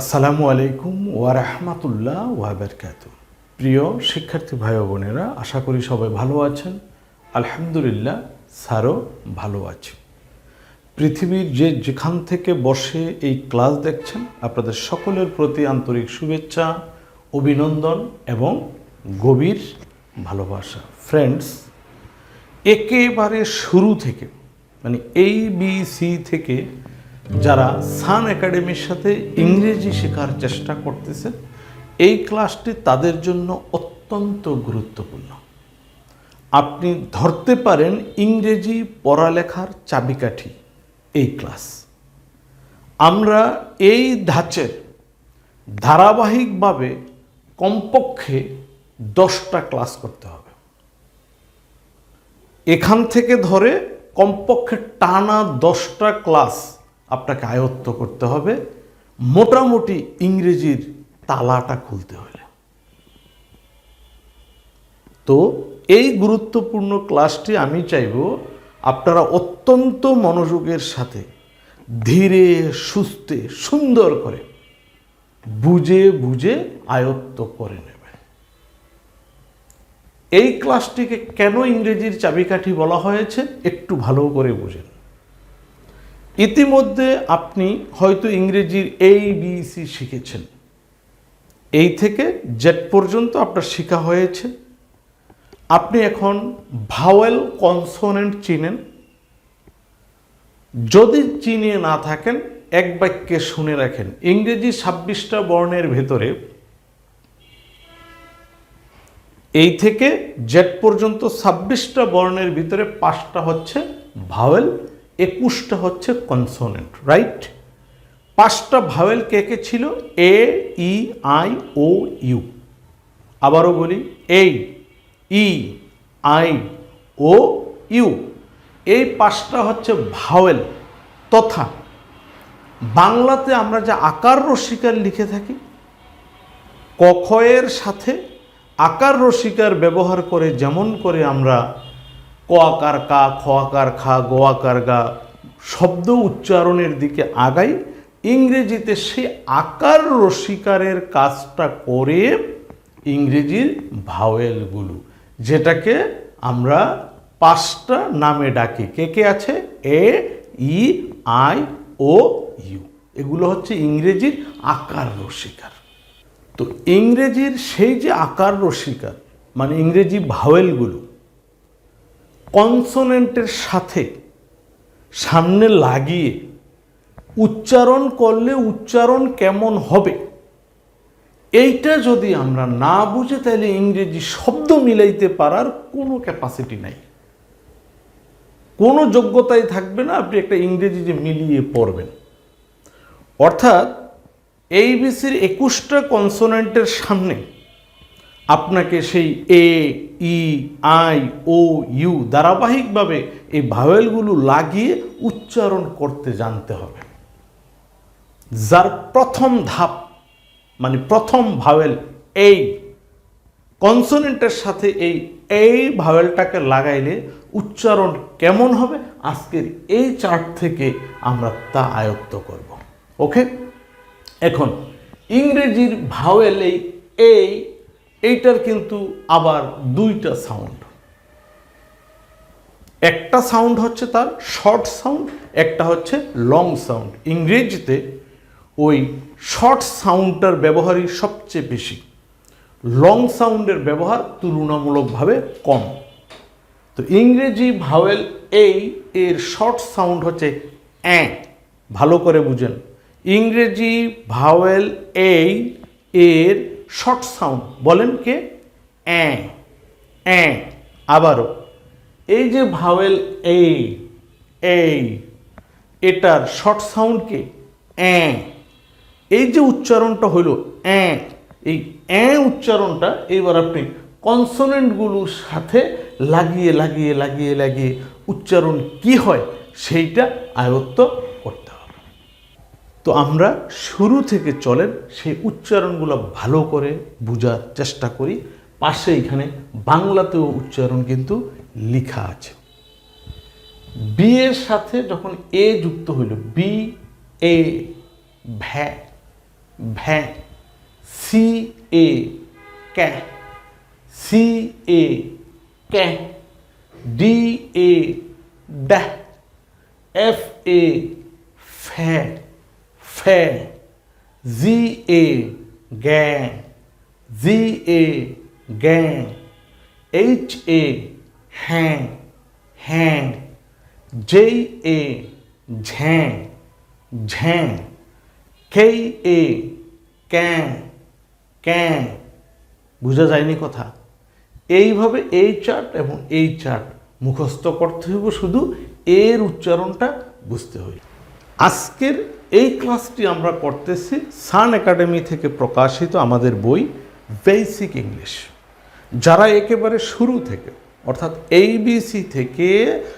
আসসালামু আলাইকুম ওয়ারহমাতুল্লাহ ওয়াবারকাত প্রিয় শিক্ষার্থী ভাই বোনেরা, আশা করি সবাই ভালো আছেন। আলহামদুলিল্লাহ, স্যারও ভালো আছে পৃথিবীর যে যেখান থেকে বসে এই ক্লাস দেখছেন, আপনাদের সকলের প্রতি আন্তরিক শুভেচ্ছা, অভিনন্দন এবং গভীর ভালোবাসা। ফ্রেন্ডস একেবারে শুরু থেকে মানে এই বি সি থেকে যারা সান একাডেমির সাথে ইংরেজি শেখার চেষ্টা করতেছে, এই ক্লাসটি তাদের জন্য অত্যন্ত গুরুত্বপূর্ণ। আপনি ধরতে পারেন ইংরেজি পড়ালেখার চাবিকাঠি এই ক্লাস। আমরা এই ধাঁচের ধারাবাহিকভাবে কমপক্ষে দশটা ক্লাস করতে হবে। এখান থেকে ধরে কমপক্ষে টানা দশটা ক্লাস আপনাকে আয়ত্ত করতে হবে। মোটামুটি ইংরেজির তালাটা খুলতে হলে। তো এই গুরুত্বপূর্ণ ক্লাসটি আমি চাইব আপনারা অত্যন্ত মনোযোগের সাথে ধীরে, সুস্থে, সুন্দর করে বুঝে বুঝে আয়ত্ত করে নেবেন। এই ক্লাসটিকে কেন ইংরেজির চাবিকাঠি বলা হয়েছে একটু ভালো করে বুঝেন। ইতিমধ্যে আপনি হয়তো ইংরেজির এই বি সি শিখেছেন। এই থেকে জেট পর্যন্ত আপনার শেখা হয়েছে। আপনি এখন ভাওয়েল কনসোনেন্ট চিনেন। যদি চিনে না থাকেন, এক বাক্যে শুনে রাখেন। ইংরেজি ছাব্বিশটা বর্ণের ভেতরে এই থেকে জেড পর্যন্ত ছাব্বিশটা বর্ণের ভিতরে পাঁচটা হচ্ছে ভাওয়েল একুশটা হচ্ছে কনসোনেন্ট রাইট পাঁচটা ভাওয়েল কে কে ছিল? A E I O you আবারও বলি এই ই আই ও ইউ এই পাঁচটা হচ্ছে ভাওয়েল তথা বাংলাতে আমরা যে আকার রসিকার লিখে থাকি কখয়ের সাথে আকার রসিকার ব্যবহার করে যেমন করে আমরা ক আকার কা খ আকার খা গ আকার গা শব্দ উচ্চারণের দিকে আগাই, ইংরেজিতে সেই আকার রসিকারের কাজটা করে ইংরেজির ভাওয়েলগুলো, যেটাকে আমরা পাঁচটা নামে ডাকি। কে কে আছে? A, E, I, O, U. এগুলো হচ্ছে ইংরেজির আকার রসিকার। তো ইংরেজির সেই যে আকার রসিকার মানে ইংরেজি ভাওয়েলগুলো কনসোনেন্টের সাথে সামনে লাগিয়ে উচ্চারণ করলে উচ্চারণ কেমন হবে? এইটা যদি আমরা না বুঝে তাহলে ইংরেজি শব্দ মিলাইতে পারার কোনো ক্যাপাসিটি নাই। কোনো যোগ্যতাই থাকবে না, আপনি একটা ইংরেজি যে মিলিয়ে পড়বেন। অর্থাৎ এইবিসির একুশটা কনসোনেন্টের সামনে আপনাকে সেই এ, ই, আই, ও, ইউ ধারাবাহিকভাবে এই ভাওয়েলগুলো লাগিয়ে উচ্চারণ করতে জানতে হবে। যার প্রথম ধাপ মানে প্রথম ভাওয়েল এই কনসোনেন্টের সাথে এই এই ভাওয়েলটাকে লাগাইলে উচ্চারণ কেমন হবে আজকের এই চার্ট থেকে আমরা তা আয়ত্ত করব। ওকে? এখন ইংরেজির ভাওয়েল এই এই এইটার কিন্তু আবার দুইটা সাউন্ড একটা সাউন্ড হচ্ছে তার শর্ট সাউন্ড একটা হচ্ছে লং সাউন্ড ইংরেজিতে ওই শর্ট সাউন্ডটার ব্যবহারই সবচেয়ে বেশি। লং সাউন্ডের ব্যবহার তুলনামূলকভাবে কম। তো ইংরেজি ভাওয়েল এই, এর শর্ট সাউন্ড হচ্ছে অ্যাঁ ভালো করে বুঝেন। ইংরেজি ভাওয়েল এই, এর শর্ট সাউন্ড। বলেন কে? অ্যাঁ অ্যাঁ আবারও। এই যে ভাওয়েল এই এই এটার শর্ট সাউন্ড কে? অ্যাঁ এই যে উচ্চারণটা হইল অ্যাঁ এই অ্যাঁ উচ্চারণটা এইবার আপনি কনসোনেন্টগুলোর সাথে লাগিয়ে লাগিয়ে লাগিয়ে লাগিয়ে উচ্চারণ কি হয় সেইটা আয়ত্ত করতে তো আমরা শুরু থেকে চলেন, সেই উচ্চারণগুলো ভালো করে বোঝার চেষ্টা করি। পাশে এখানে বাংলাতেও উচ্চারণ কিন্তু লেখা আছে। বি এর সাথে যখন এ যুক্ত হইল, বি, এ, ভ্যা ভ্যা, সি, এ, ক্যা, সি, এ, ক্যা, ডি, এ ড্যা এফ, এ, ফ্যা। ফ্যা জি এ গ্যা জি এ গ্যাঁ এইচ এ হ্যাঁ হ্যাঁ জে এ ঝ্যাঁ ঝ্যাঁ কে এ ক্যাঁ ক্যাঁ বোঝা যায়নি কথা। এইভাবে এই চার্ট এবং এই চার্ট মুখস্থ করতে হবে শুধু এর উচ্চারণটা বুঝতে হবে আজকের এই ক্লাসটি আমরা করতেছি সান একাডেমি থেকে প্রকাশিত আমাদের বই বেসিক ইংলিশ। যারা একেবারে শুরু থেকে, অর্থাৎ এইবিসি থেকে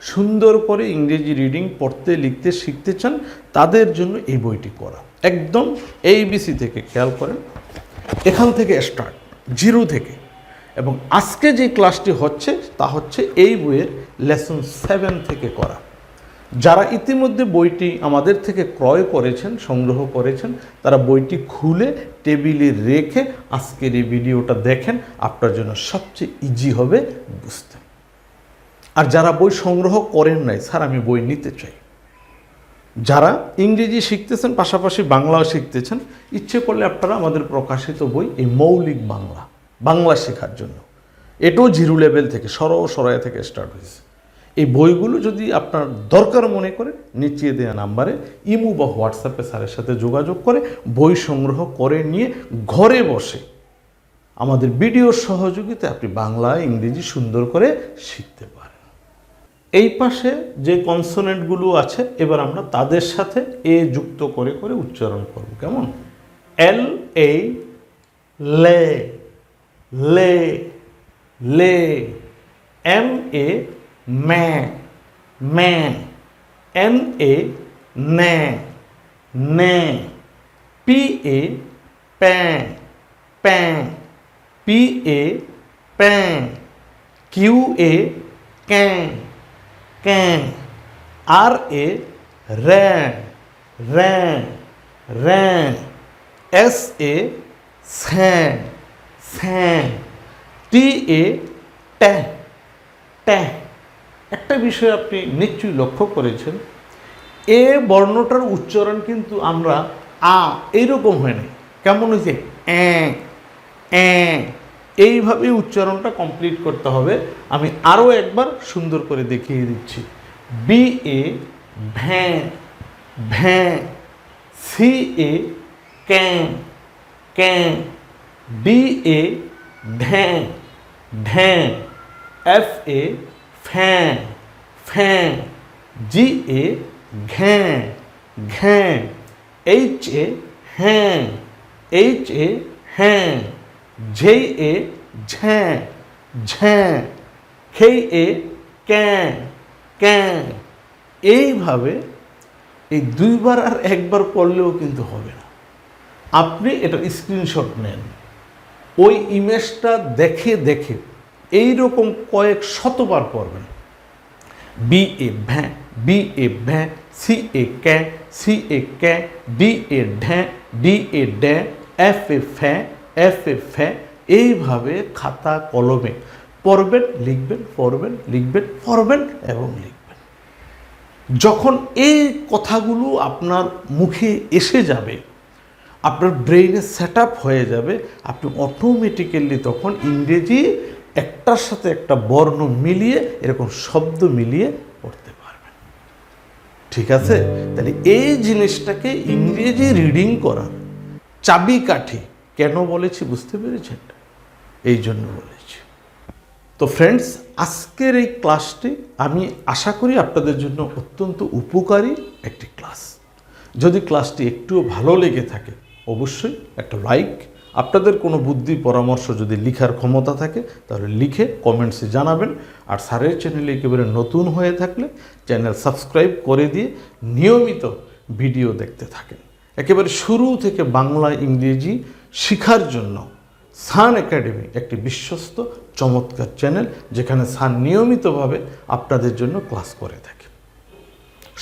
সুন্দর করে ইংরেজি রিডিং পড়তে, লিখতে, শিখতে চান, তাদের জন্য এই বইটি করা। একদম এইবিসি থেকে, খেয়াল করেন। এখান থেকে স্টার্ট জিরো থেকে। এবং আজকে যে ক্লাসটি হচ্ছে, তা হচ্ছে এই বইয়ের লেসন সেভেন থেকে করা। যারা ইতিমধ্যে বইটি আমাদের থেকে ক্রয় করেছেন, সংগ্রহ করেছেন, তারা বইটি খুলে, টেবিলে রেখে আজকের এই ভিডিওটা দেখেন, আপনার জন্য সবচেয়ে ইজি হবে বুঝতে। আর যারা বই সংগ্রহ করেন নাই, স্যার, আমি বই নিতে চাই। যারা ইংরেজি শিখতেছেন, পাশাপাশি বাংলাও শিখতেছেন, ইচ্ছে করলে আপনারা আমাদের প্রকাশিত বই এই মৌলিক বাংলা বাংলা শেখার জন্য। এটাও জিরো লেভেল থেকে, সর সরাই থেকে স্টার্ট হয়েছে। এই বইগুলো যদি আপনার দরকার মনে করে, নিচে দেওয়া নাম্বারে ইমু বা হোয়াটসঅ্যাপে স্যারের সাথে যোগাযোগ করে বই সংগ্রহ করে নিয়ে ঘরে বসে আমাদের ভিডিওর সহযোগিতায় আপনি বাংলা, ইংরেজি সুন্দর করে শিখতে পারেন। এই পাশে যে কনসোনেন্টগুলো আছে, এবার আমরা তাদের সাথে এ যুক্ত করে করে উচ্চারণ করব। কেমন? এল, এ, লে লে লে, এম, এ ম্যা ম্যা এন এ ন্যা ন্যা পি এ প্যাঁ প্যাঁ পি এ প্যাঁ কিউ এ ক্যাঁ ক্যাঁ আর এ র্যাঁ র্যাঁ র্যাঁ এস এ স্যাঁ স্যাঁ টি এ ট্যাঁ ট্যাঁ একটা বিষয় আপনি নিশ্চয়ই লক্ষ্য করেছেন, এ বর্ণটার উচ্চারণ কিন্তু আমরা আ এইরকম হয় না কেমন হয়েছে? অ্যাঁ এইভাবে উচ্চারণটা কমপ্লিট করতে হবে। আমি আরও একবার সুন্দর করে দেখিয়ে দিচ্ছি। বি এ ভ্যাঁ ভ্যাঁ, সি এ ক্যাঁ ক্যাঁ, ডি এ ঢ্যাঁ ঢ্যাঁ এফ এ ফ্যাঁ ফ্যাঁ, জি এ ঘ্যাঁ ঘ্যাঁ, এইচ এ হ্যাঁ এইচ এ হ্যাঁ ঝে এ ঝ্যাঁ ঝ্যাঁ খে এ ক্যাঁ ক্যাঁ, এইভাবে এই দুইবার আর একবার পড়লেও কিন্তু হবে না। আপনি এটা স্ক্রিনশট নেন। ওই ইমেজটা দেখে দেখে এই রকম কয়েক শতবার পড়বেন। বি এ ভ্যাঁ, বি এ ভ্যাঁ, সি এ ক্যাঁ, সি এ ক্যাঁ, ডি এ ঢ্যাঁ, ডি এ ড্যাঁ, এফ এ ফ্যাঁ, এফ এ ফ্যাঁ, এইভাবে খাতা কলমে পড়বেন, লিখবেন পড়বেন লিখবেন, পড়বেন এবং লিখবেন। যখন এই কথাগুলো আপনার মুখে এসে যাবে, আপনার ব্রেইনে সেট হয়ে যাবে, আপনি অটোমেটিক্যালি তখন ইংরেজি একটার সাথে একটা বর্ণ মিলিয়ে, এরকম শব্দ মিলিয়ে পড়তে পারবেন। ঠিক আছে? তাহলে এই জিনিসটাকে ইংরেজি রিডিং করার চাবিকাঠি কেন বলেছি বুঝতে পেরেছেন? এই জন্য বলেছি। তো ফ্রেন্ডস আজকের এই ক্লাসটি আমি আশা করি আপনাদের জন্য অত্যন্ত উপকারী একটি ক্লাস যদি ক্লাসটি একটুও ভালো লেগে থাকে, অবশ্যই একটা লাইক আপনাদের কোনো বুদ্ধি, পরামর্শ যদি লিখার ক্ষমতা থাকে, তাহলে লিখে কমেন্টসে জানাবেন। আর স্যারের চ্যানেলে একেবারে নতুন হয়ে থাকলে চ্যানেল সাবস্ক্রাইব করে দিয়ে নিয়মিত ভিডিও দেখতে থাকেন। একেবারে শুরু থেকে বাংলা, ইংরেজি শেখার জন্য সান একাডেমি একটি বিশ্বস্ত, চমৎকার চ্যানেল যেখানে সান নিয়মিতভাবে আপনাদের জন্য ক্লাস করে থাকে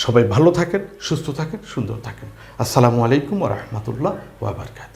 সবাই ভালো থাকেন, সুস্থ থাকেন, সুন্দর থাকেন। আসসালামু আলাইকুম রহমতুল্লাহ ওয়াবারকাত